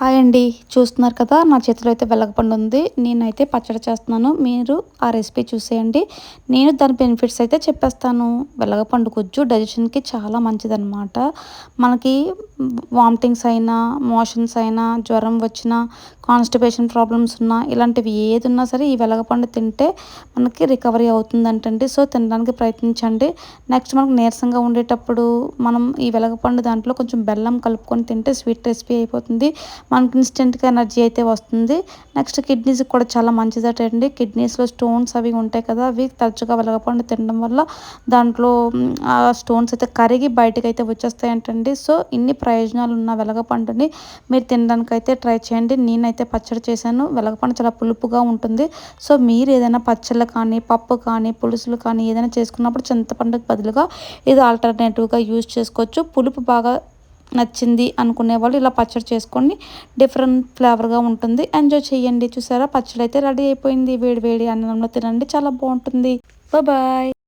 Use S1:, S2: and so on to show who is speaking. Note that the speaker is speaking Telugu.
S1: హాయ్ అండి. చూస్తున్నారు కదా నా చేతిలో అయితే వెలగపండు ఉంది. నేనైతే పచ్చడి చేస్తున్నాను. మీరు ఆ రెసిపీ చూసేయండి. నేను దాని బెనిఫిట్స్ అయితే చెప్పేస్తాను. వెలగపండు గుజ్జు డైజెషన్కి చాలా మంచిదన్నమాట. మనకి వామిటింగ్స్ అయినా మోషన్స్ అయినా జ్వరం వచ్చినా కాన్స్టిపేషన్ ప్రాబ్లమ్స్ ఉన్నా ఇలాంటివి ఏది ఉన్నా సరే ఈ వెలగపండు తింటే మనకి రికవరీ అవుతుందంటండి. సో తినడానికి ప్రయత్నించండి. నెక్స్ట్ మనకు నీరసంగా ఉండేటప్పుడు మనం ఈ వెలగపండు దాంట్లో కొంచెం బెల్లం కలుపుకొని తింటే స్వీట్ రెసిపీ అయిపోతుంది. మనకి ఇన్స్టెంట్గా ఎనర్జీ అయితే వస్తుంది. నెక్స్ట్ కిడ్నీస్ కూడా చాలా మంచిదట అండి కిడ్నీస్లో స్టోన్స్ అవి ఉంటాయి కదా అవి తరచుగా వెలగపండు తినడం వల్ల దాంట్లో ఆ స్టోన్స్ అయితే కరిగి బయటకు అయితే వచ్చేస్తాయంటండి. సో ఇన్ని ప్రయోజనాలు ఉన్న వెలగపండుని మీరు తినడానికి అయితే ట్రై చేయండి. నేనైతే పచ్చడి చేశాను. వెలగపండు చాలా పులుపుగా ఉంటుంది. సో మీరు ఏదైనా పచ్చళ్ళు కానీ పప్పు కానీ పులుసులు కానీ ఏదైనా చేసుకున్నప్పుడు చింతపండుకు బదులుగా ఇది ఆల్టర్నేటివ్గా యూజ్ చేసుకోవచ్చు. పులుపు బాగా నచ్చింది అనుకునే వాళ్ళు ఇలా పచ్చడి చేసుకొని డిఫరెంట్ ఫ్లేవర్గా ఉంటుంది. ఎంజాయ్ చేయండి. చూసారా? పచ్చడి అయితే రెడీ అయిపోయింది. వేడి వేడి అన్నంలో తినండి. చాలా బాగుంటుంది. బాయ్.